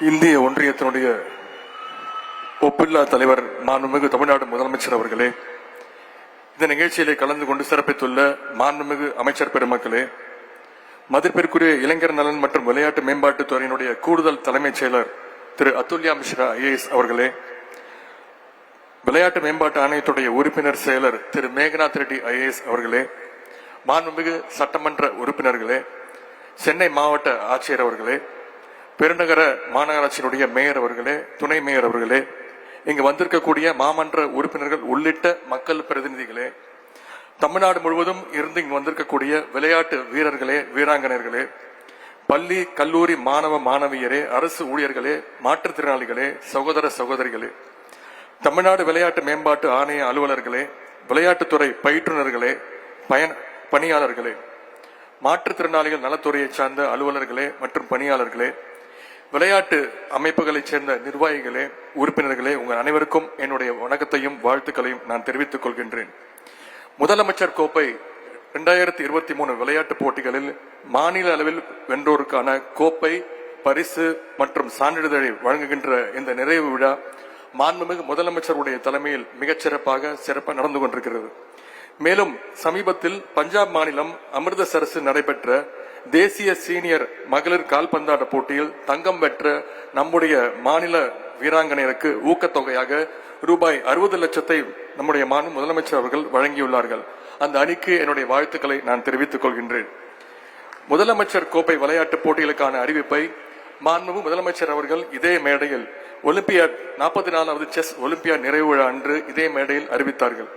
இந்திய ஒன்றியத்தினுடைய ஒப்பில்லா தலைவர் மாண்புமிகு தமிழ்நாடு முதலமைச்சர் அவர்களே இந்த நிகழ்ச்சியிலே கலந்து கொண்டு சிறப்பித்துள்ள மாண்புமிகு அமைச்சர் பெருமக்களே மதிப்பிற்குரிய இளைஞர் நலன் மற்றும் விளையாட்டு மேம்பாட்டுத் துறையினுடைய கூடுதல் தலைமைச் செயலர் திரு அத்துல்யா மிஸ்ரா ஐஏஎஸ் அவர்களே விளையாட்டு மேம்பாட்டு ஆணையத்துடைய உறுப்பினர் செயலர் திரு மேகநாத் ரெட்டி ஐஏஎஸ் அவர்களே மாண்புமிகு சட்டமன்ற உறுப்பினர்களே சென்னை மாவட்ட ஆட்சியர் அவர்களே பெருநகர மாநகராட்சியினுடைய மேயர் அவர்களே துணை மேயர் அவர்களே இங்கு வந்திருக்கக்கூடிய மாமன்ற உறுப்பினர்கள் உள்ளிட்ட மக்கள் பிரதிநிதிகளே தமிழ்நாடு முழுவதும் இருந்து இங்கு வந்திருக்கக்கூடிய விளையாட்டு வீரர்களே வீராங்கனையர்களே பள்ளி கல்லூரி மாணவ மாணவியரே அரசு ஊழியர்களே மாற்றுத்திறனாளிகளே சகோதர சகோதரிகளே தமிழ்நாடு விளையாட்டு மேம்பாட்டு ஆணைய அலுவலர்களே விளையாட்டுத்துறை பயிற்றுனர்களே பயன் பணியாளர்களே மாற்றுத்திறனாளிகள் நலத்துறையைச் சார்ந்த அலுவலர்களே மற்றும் பணியாளர்களே விளையாட்டு அமைப்புகளைச் சேர்ந்த நிர்வாகிகளே உறுப்பினர்களே உங்கள் அனைவருக்கும் என்னுடைய வணக்கத்தையும் வாழ்த்துக்களையும் நான் தெரிவித்துக் கொள்கின்றேன். முதலமைச்சர் கோப்பை இரண்டாயிரத்தி இருபத்தி மூணு விளையாட்டுப் போட்டிகளில் மாநில அளவில் வென்றோருக்கான கோப்பை பரிசு மற்றும் சான்றிதழை வழங்குகின்ற இந்த நிறைவு விழா மாண்புமிகு முதலமைச்சருடைய தலைமையில் மிகச்சிறப்பாக சிறப்பாக சிறப்பாக நடந்து கொண்டிருக்கிறது. மேலும் சமீபத்தில் பஞ்சாப் மாநிலம் அமிர்தசரஸில் நடைபெற்ற தேசிய சீனியர் மகளிர் கால்பந்தாட்ட போட்டியில் தங்கம் பெற்ற நம்முடைய மாநில வீராங்கனையருக்கு ஊக்கத்தொகையாக ரூபாய் அறுபது லட்சத்தை நம்முடைய மாநில முதலமைச்சர் அவர்கள் வழங்கியுள்ளார்கள். அந்த அணிக்கு என்னுடைய வாழ்த்துக்களை நான் தெரிவித்துக் கொள்கின்றேன். முதலமைச்சர் கோப்பை விளையாட்டுப் போட்டிகளுக்கான அறிவிப்பை மாண்பு முதலமைச்சர் அவர்கள் இதே மேடையில் ஒலிம்பியாட் நாற்பத்தி நாலாவது செஸ் ஒலிம்பியாட் நிறைவு விழா அன்று இதே மேடையில் அறிவித்தார்கள்.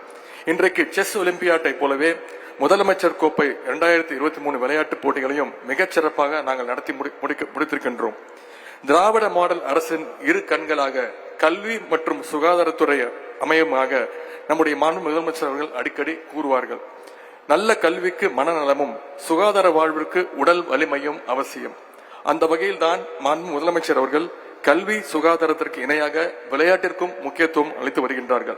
இன்றைக்கு செஸ் ஒலிம்பியாட்டை போலவே முதலமைச்சர் கோப்பை இரண்டாயிரத்தி இருபத்தி மூணு விளையாட்டுப் போட்டிகளையும் மிகச்சிறப்பாக நாங்கள் நடத்தி முடி- முடிக்க- முடித்திருக்கின்றோம். திராவிட மாடல் அரசின் இரு கண்களாக கல்வி மற்றும் சுகாதாரத்துறை அமையமாக நம்முடைய மாண்பு முதலமைச்சர் அவர்கள் அடிக்கடி கூறுவார்கள். நல்ல கல்விக்கு மனநலமும் சுகாதார வாழ்விற்கு உடல் வலிமையும் அவசியம். அந்த வகையில் தான் மாண்பு முதலமைச்சர் அவர்கள் கல்வி சுகாதாரத்திற்கு இணையாக விளையாட்டிற்கும் முக்கியத்துவம் அளித்து வருகின்றார்கள்.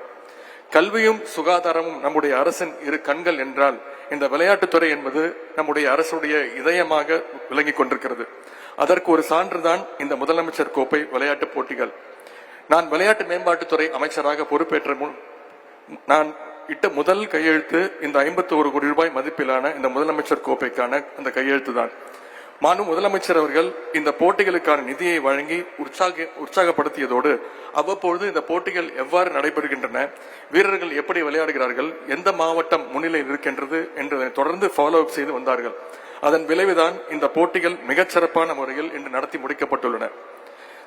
கல்வியும் சுகாதாரமும் நம்முடைய அரசின் இரு கண்கள் என்றால் இந்த விளையாட்டுத்துறை என்பது நம்முடைய அரசுடைய இதயமாக விளங்கிக் கொண்டிருக்கிறது. அதற்கு ஒரு சான்றுதான் இந்த முதலமைச்சர் கோப்பை விளையாட்டுப் போட்டிகள். நான் விளையாட்டு மேம்பாட்டுத்துறை அமைச்சராக பொறுப்பேற்ற முன் நான் இட்ட முதல் கையெழுத்து இந்த 51 கோடி ரூபாய் மதிப்பிலான இந்த முதலமைச்சர் கோப்பைக்கான அந்த கையெழுத்து தான் மாண்பு முதலமைச்சர் அவர்கள் இந்த போட்டிகளுக்கான நிதியை வழங்கி உற்சாக உற்சாகப்படுத்தியதோடு அவ்வப்பொழுது இந்த போட்டிகள் எவ்வாறு நடைபெறுகின்றன வீரர்கள் எப்படி விளையாடுகிறார்கள் எந்த மாவட்டம் முன்னிலையில் இருக்கின்றது என்பதை தொடர்ந்து ஃபாலோ அப் செய்து வந்தார்கள். அதன் விளைவுதான் இந்த போட்டிகள் மிகச்சிறப்பான முறையில் இன்று நடத்தி முடிக்கப்பட்டுள்ளன.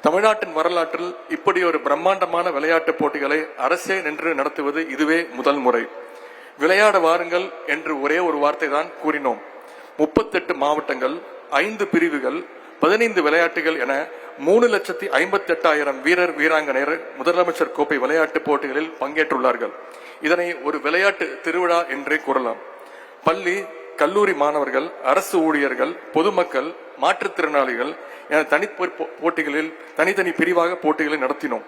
தமிழ்நாட்டின் வரலாற்றில் இப்படி ஒரு பிரம்மாண்டமான விளையாட்டுப் போட்டிகளை அரசே நின்று நடத்துவது இதுவே முதல் முறை. விளையாட வாருங்கள் என்று ஒரே ஒரு வார்த்தை தான் கூறினோம். முப்பத்தெட்டு மாவட்டங்கள் ஐந்து பிரிவுகள் பதினைந்து விளையாட்டுகள் என மூணு லட்சத்தி ஐம்பத்தி எட்டாயிரம் வீரர் வீராங்கனையர் முதலமைச்சர் கோப்பை விளையாட்டுப் போட்டிகளில் பங்கேற்றுள்ளார்கள். இதனை ஒரு விளையாட்டு திருவிழா என்றே கூறலாம். பள்ளி கல்லூரி மாணவர்கள் அரசு ஊழியர்கள் பொதுமக்கள் மாற்றுத்திறனாளிகள் என தனி போ- போட்டிகளில் தனித்தனி பிரிவாக போட்டிகளை நடத்தினோம்.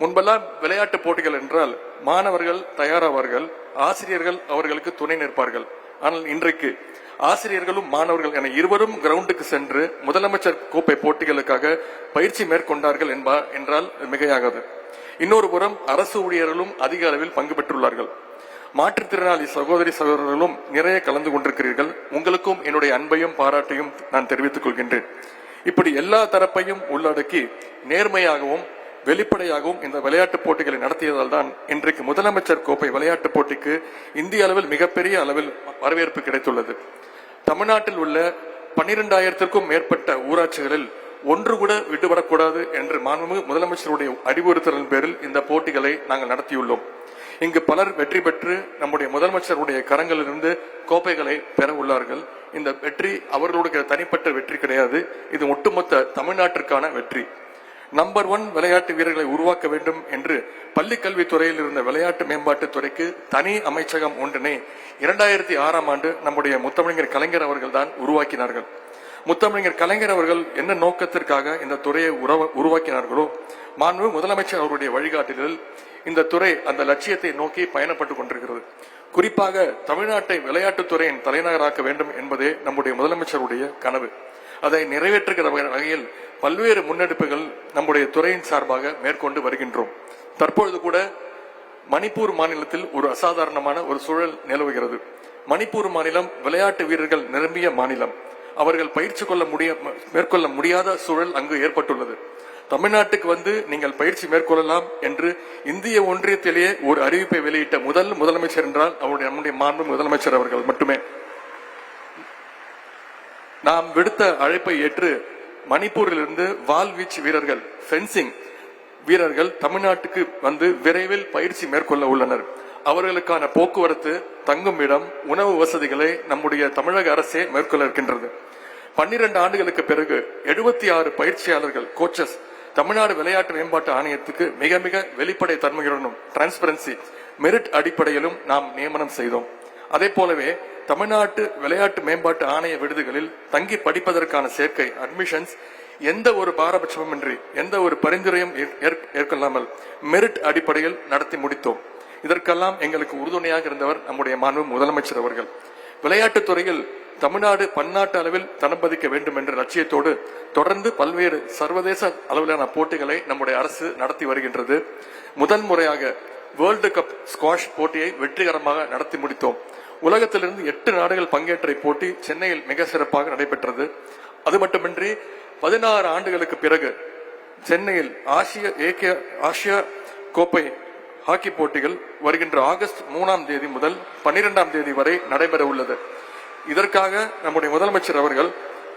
முன்பெல்லாம் விளையாட்டு போட்டிகள் என்றால் மாணவர்கள் தயாராவார்கள் ஆசிரியர்கள் அவர்களுக்கு துணை நிற்பார்கள். ஆனால் இன்றைக்கு ஆசிரியர்களும் மாணவர்கள் என இருவரும் கிரவுண்டுக்கு சென்று முதலமைச்சர் கோப்பை போட்டிகளுக்காக பயிற்சி மேற்கொண்டார்கள் என்பா என்றால் மிகையாகாது. இன்னொரு புறம் அரசு ஊழியர்களும் அதிக அளவில் பங்கு பெற்றுள்ளார்கள். மாற்றுத்திறனாளி சகோதரி சகோதரர்களும் நிறைய கலந்து கொண்டிருக்கிறீர்கள். உங்களுக்கும் என்னுடைய அன்பையும் பாராட்டையும் நான் தெரிவித்துக் கொள்கின்றேன். இப்படி எல்லா தரப்பையும் உள்ளடக்கி நேர்மையாகவும் வெளிப்படையாகவும் இந்த விளையாட்டுப் போட்டிகளை நடத்தியதால் தான் இன்றைக்கு முதலமைச்சர் கோப்பை விளையாட்டுப் போட்டிக்கு இந்திய அளவில் மிகப்பெரிய அளவில் வரவேற்பு கிடைத்துள்ளது. தமிழ்நாட்டில் உள்ள பன்னிரெண்டாயிரத்திற்கும் மேற்பட்ட ஊராட்சிகளில் ஒன்று கூட விட்டுவிடக்கூடாது என்று மாண்புமிகு முதலமைச்சருடைய அறிவுறுத்தலின் பேரில் இந்த போட்டிகளை நாங்கள் நடத்தியுள்ளோம். இங்கு பலர் வெற்றி பெற்று நம்முடைய முதலமைச்சருடைய கரங்களிலிருந்து கோப்பைகளை பெற உள்ளார்கள். இந்த வெற்றி அவர்களுடைய தனிப்பட்ட வெற்றி கிடையாது. இது ஒட்டுமொத்த தமிழ்நாட்டிற்கான வெற்றி. நம்பர் ஒன் விளையாட்டு வீரர்களை உருவாக்க வேண்டும் என்று பள்ளி கல்வித்துறையில் இருந்த விளையாட்டு மேம்பாட்டுத் துறைக்கு தனி அமைச்சகம் ஒன்றினை இரண்டாயிரத்தி ஆறாம் ஆண்டு நம்முடைய முத்தமிழர் கலைஞர் அவர்கள் தான் உருவாக்கினார்கள். முத்தமிழர் கலைஞர் அவர்கள் என்ன நோக்கத்திற்காக இந்த துறையை உருவாக்கினார்களோ மாண்பு முதலமைச்சர் அவருடைய வழிகாட்டுதலில் இந்த துறை அந்த லட்சியத்தை நோக்கி பயணப்பட்டுக் கொண்டிருக்கிறது. குறிப்பாக தமிழ்நாட்டை விளையாட்டுத்துறையின் தலைநகராக்க வேண்டும் என்பதே நம்முடைய முதலமைச்சருடைய கனவு. அதை நிறைவேற்றுகிற வகையில் பல்வேறு முன்னெடுப்புகள் நம்முடைய துறையின் சார்பாக மேற்கொண்டு வருகின்றோம். தற்பொழுது கூட மணிப்பூர் மாநிலத்தில் ஒரு அசாதாரணமான ஒரு சூழல் நிலவுகிறது. மணிப்பூர் மாநிலம் விளையாட்டு வீரர்கள் நிரம்பிய மாநிலம். அவர்கள் பயிற்சி கொள்ள முடிய மேற்கொள்ள முடியாத சூழல் அங்கு ஏற்பட்டுள்ளது. தமிழ்நாட்டுக்கு வந்து நீங்கள் பயிற்சி மேற்கொள்ளலாம் என்று இந்திய ஒன்றியத்திலேயே ஒரு அறிவிப்பை வெளியிட்ட முதல் முதலமைச்சர் என்றால் அவருடைய நம்முடைய மாண்பு முதலமைச்சர் அவர்கள் மட்டுமே. நாம் விடுத்த அழைப்பை ஏற்று மணிப்பூரிலிருந்து வால்வீச்சு வீரர்கள் ஃபென்சிங் வீரர்கள் தமிழ்நாட்டுக்கு வந்து விரைவில் பயிற்சி மேற்கொள்ள உள்ளனர். அவர்களுக்கான போக்குவரத்து தங்கும் இடம் உணவு வசதிகளை நம்முடைய தமிழக அரசே மேற்கொள்ள இருக்கின்றது. பன்னிரண்டு ஆண்டுகளுக்கு பிறகு எழுபத்தி ஆறு பயிற்சியாளர்கள் கோச்சஸ் தமிழ்நாடு விளையாட்டு மேம்பாட்டு ஆணையத்துக்கு மிக மிக வெளிப்படை தன்மையுடனும் டிரான்ஸ்பரன்சி மெரிட் அடிப்படையிலும் நாம் நியமனம் செய்தோம். அதே போலவே தமிழ்நாட்டு விளையாட்டு மேம்பாட்டு ஆணைய விடுதிகளில் தங்கி படிப்பதற்கான சேர்க்கை அட்மிஷன்ஸ் எந்த ஒரு பாரபட்சமின்றி எந்த ஒரு பரிந்துரையும் ஏற்- ஏற்- ஏற்கொள்ளாமல் மெரிட் அடிப்படையில் நடத்தி முடித்தோம். இதற்கெல்லாம் எங்களுக்கு உறுதுணையாக இருந்தவர் நம்முடைய மாண்பு முதலமைச்சர் அவர்கள். விளையாட்டுத் துறையில் தமிழ்நாடு பன்னாட்டு அளவில் தனம்பதிக்க வேண்டும் என்ற லட்சியத்தோடு தொடர்ந்து பல்வேறு சர்வதேச அளவிலான போட்டிகளை நம்முடைய அரசு நடத்தி வருகின்றது. முதன் முறையாக வேர்ல்டு கப் ஸ்குவாஷ் போட்டியை வெற்றிகரமாக நடத்தி முடித்தோம். உலகத்திலிருந்து எட்டு நாடுகள் பங்கேற்ற இப்போட்டி சென்னையில் மிக சிறப்பாக நடைபெற்றது. அது மட்டுமின்றி பதினாறு ஆண்டுகளுக்கு பிறகு சென்னையில் ஆசிய ஏகே ஆசியா கோப்பை ஹாக்கி போட்டிகள் வருகின்ற ஆகஸ்ட் மூணாம் தேதி முதல் பன்னிரெண்டாம் தேதி வரை நடைபெற உள்ளது. இதற்காக நம்முடைய முதலமைச்சர் அவர்கள்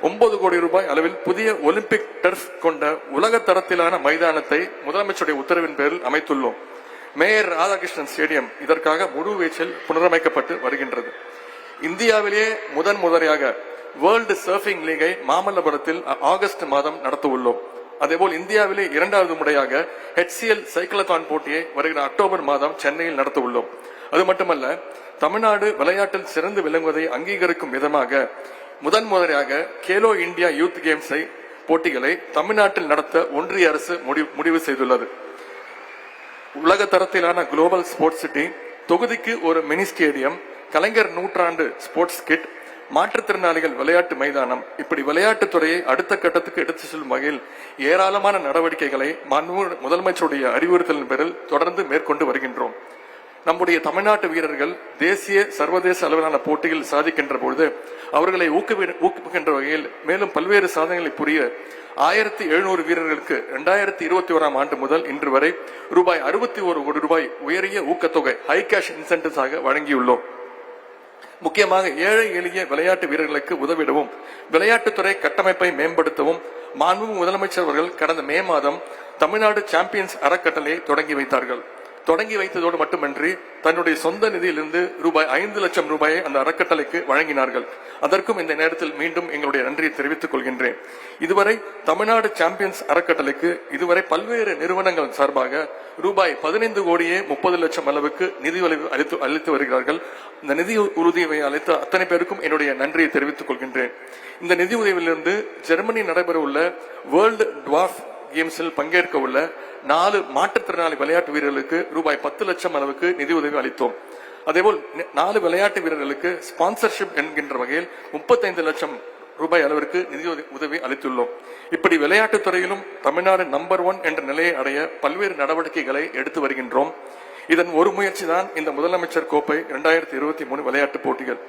ஒன்பது கோடி ரூபாய் அளவில் புதிய ஒலிம்பிக் டர்ஃப் கொண்ட உலக தரத்திலான மைதானத்தை முதலமைச்சருடைய உத்தரவின் பேரில் அமைத்துள்ளோம். மேயர் ராதாகிருஷ்ணன் ஸ்டேடியம் இதற்காக முழு வீச்சில் புனரமைக்கப்பட்டு வருகின்றது. இந்தியாவிலேயே முதன் முதலையாக வேர்ல்டு சர்ஃபிங் லீகை மாமல்லபுரத்தில் ஆகஸ்ட் மாதம் நடத்த உள்ளோம் அதேபோல் இந்தியாவிலே இரண்டாவது முறையாக ஹெச்சிஎல் சைக்கிளத்தான் போட்டியை வருகிற அக்டோபர் மாதம் சென்னையில் நடத்த உள்ளோம் அது மட்டுமல்ல தமிழ்நாடு விளையாட்டில் சிறந்து விளங்குவதை அங்கீகரிக்கும் விதமாக முதன் முதலையாக கேலோ இந்தியா யூத் கேம்ஸை போட்டிகளை தமிழ்நாட்டில் நடத்த ஒன்றிய அரசு முடிவு செய்துள்ளது. உலக தரத்திலான குளோபல் ஸ்போர்ட்ஸ் சிட்டி தொகுதிக்கு ஒரு மினி ஸ்டேடியம் கலைஞர் நூற்றாண்டு ஸ்போர்ட்ஸ் கிட் மாற்றுத்திறனாளிகள் விளையாட்டு மைதானம். இப்படி விளையாட்டுத் துறையை அடுத்த கட்டத்துக்கு எடுத்து செல்லும் வகையில் ஏராளமான நடவடிக்கைகளை முதலமைச்சருடைய அறிவுறுத்தலின் பேரில் தொடர்ந்து மேற்கொண்டு வருகின்றோம். நம்முடைய தமிழ்நாட்டு வீரர்கள் தேசிய சர்வதேச அளவிலான போட்டியில் சாதிக்கின்ற பொழுது அவர்களை ஊக்குவிக்கின்ற வகையில் மேலும் பல்வேறு சாதனைகளை புரிய ஆயிரத்தி எழுநூறு வீரர்களுக்கு இரண்டாயிரத்தி இருபத்தி ஓராம் ஆண்டு முதல் இன்று வரை ரூபாய் அறுபத்தி ஒரு கோடி ரூபாய் உயரிய ஊக்கத்தொகை ஹை கேஷ் இன்சென்டிவ்ஸாக வழங்கியுள்ளோம். முக்கியமாக ஏழை எளிய விளையாட்டு வீரர்களுக்கு உதவிடவும் விளையாட்டுத்துறை கட்டமைப்பை மேம்படுத்தவும் மாண்பு முதலமைச்சர் அவர்கள் கடந்த மே மாதம் தமிழ்நாடு சாம்பியன்ஸ் அறக்கட்டளையை தொடங்கி வைத்தார்கள். தொடங்கி வைத்ததோடு மட்டுமின்றி தன்னுடைய சொந்த நிதியிலிருந்து ரூபாய் ஐந்து லட்சம் ரூபாயை அந்த அறக்கட்டளைக்கு வழங்கினார்கள். அதற்கும் இந்த நேரத்தில் மீண்டும் எங்களுடைய நன்றியை தெரிவித்துக் கொள்கின்றேன். இதுவரை தமிழ்நாடு சாம்பியன்ஸ் அறக்கட்டளைக்கு இதுவரை பல்வேறு நிறுவனங்கள் சார்பாக ரூபாய் பதினைந்து கோடியே முப்பது லட்சம் அளவுக்கு நிதி உதவி அளித்து அளித்து வருகிறார்கள். இந்த நிதி உறுதியை அளித்த அத்தனை பேருக்கும் என்னுடைய நன்றியை தெரிவித்துக் கொள்கின்றேன். இந்த நிதி உதவியிலிருந்து ஜெர்மனி நடைபெற உள்ள வேர்ல்டு டுவாஃப் கேம்ஸில் பங்கேற்க உள்ள நாலு மாற்றுத்திறனாளி விளையாட்டு வீரர்களுக்கு ரூபாய் பத்து லட்சம் அளவுக்கு நிதி உதவி அளித்தோம். அதேபோல் நாலு விளையாட்டு வீரர்களுக்கு ஸ்பான்சர்ஷிப் என்கின்ற வகையில் முப்பத்தைந்து லட்சம் ரூபாய் அளவிற்கு நிதி உதவி- உதவி அளித்துள்ளோம். இப்படி விளையாட்டுத் துறையிலும் தமிழ்நாடு நம்பர் ஒன் என்ற நிலையை அடைய பல்வேறு நடவடிக்கைகளை எடுத்து வருகின்றோம். இதன் ஒரு முயற்சி தான் இந்த முதலமைச்சர் கோப்பை இரண்டாயிரத்தி இருபத்தி மூணு விளையாட்டுப் போட்டிகள்.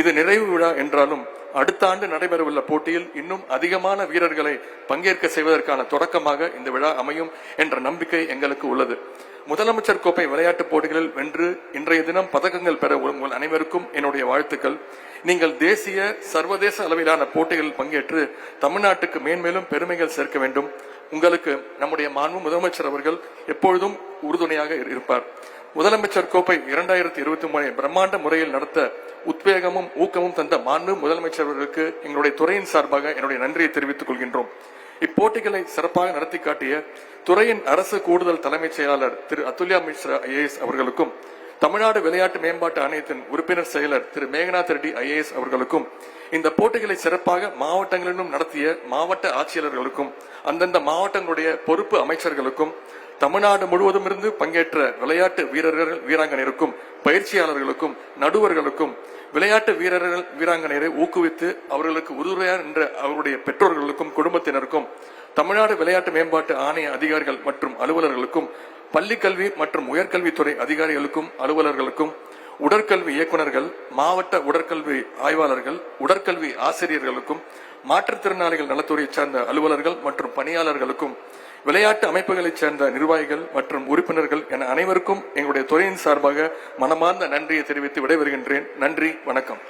இது நிறைவு விழா என்றாலும் அடுத்த ஆண்டு நடைபெறவுள்ள போட்டியில் இன்னும் அதிகமான வீரர்களை பங்கேற்க செய்வதற்கான தொடக்கமாக இந்த விழா அமையும் என்ற நம்பிக்கை எங்களுக்கு உள்ளது. முதலமைச்சர் கோப்பை விளையாட்டுப் போட்டிகளில் வென்று இன்றைய தினம் பதக்கங்கள் பெற உங்கள் அனைவருக்கும் என்னுடைய வாழ்த்துக்கள். நீங்கள் தேசிய சர்வதேச அளவிலான போட்டிகளில் பங்கேற்று தமிழ்நாட்டுக்கு மேன்மேலும் பெருமைகள் சேர்க்க வேண்டும். உங்களுக்கு நம்முடைய மாண்பு முதலமைச்சர் அவர்கள் எப்பொழுதும் உறுதுணையாக இருப்பார். முதலமைச்சர் கோப்பை இரண்டாயிரத்தி இருபத்தி மூணை பிரம்மாண்ட முறையில் நடத்த உத்வேகமும் ஊக்கமும் தந்த மாண்பு முதலமைச்சர் அவர்களுக்கு எங்களுடைய துறையின் சார்பாக என்னுடைய நன்றியை தெரிவித்துக் கொள்கின்றோம். இப்போட்டிகளை சிறப்பாக நடத்தி காட்டிய துறையின் அரசு கூடுதல் தலைமைச் செயலாளர் திரு. அதுல்யா மிஸ்ரா ஐஏஎஸ் அவர்களுக்கும் தமிழ்நாடு விளையாட்டு மேம்பாட்டு ஆணையத்தின் உறுப்பினர் செயலர் திரு மேகநாத் ரெட்டி ஐஏஎஸ் அவர்களுக்கும் இந்த போட்டிகளை சிறப்பாக மாவட்டங்களிலும் நடத்திய மாவட்ட ஆட்சியாளர்களுக்கும் அந்தந்த மாவட்டங்களுடைய பொறுப்பு அமைச்சர்களுக்கும் தமிழ்நாடு முழுவதும் இருந்து பங்கேற்ற விளையாட்டு வீரர்கள் வீராங்கனையருக்கும் பயிற்சியாளர்களுக்கும் நடுவர்களுக்கும் விளையாட்டு வீரர்கள் வீராங்கனையரை ஊக்குவித்து அவர்களுக்கு உறுதுணையாக நின்ற அவருடைய பெற்றோர்களுக்கும் குடும்பத்தினருக்கும் தமிழ்நாடு விளையாட்டு மேம்பாட்டு ஆணைய அதிகாரிகள் மற்றும் அலுவலர்களுக்கும் பள்ளிக்கல்வி மற்றும் உயர்கல்வித்துறை அதிகாரிகளுக்கும் அலுவலர்களுக்கும் உடற்கல்வி இயக்குனர்கள் மாவட்ட உடற்கல்வி ஆய்வாளர்கள் உடற்கல்வி ஆசிரியர்களுக்கும் மாற்றுத்திறனாளிகள் நலத்துறையைச் சார்ந்த அலுவலர்கள் மற்றும் பணியாளர்களுக்கும் விளையாட்டு அமைப்புகளைச் சேர்ந்த நிர்வாகிகள் மற்றும் உறுப்பினர்கள் என அனைவருக்கும் எங்களுடைய துறையின் சார்பாக மனமார்ந்த நன்றியை தெரிவித்து விடைபெறுகின்றேன். நன்றி வணக்கம்.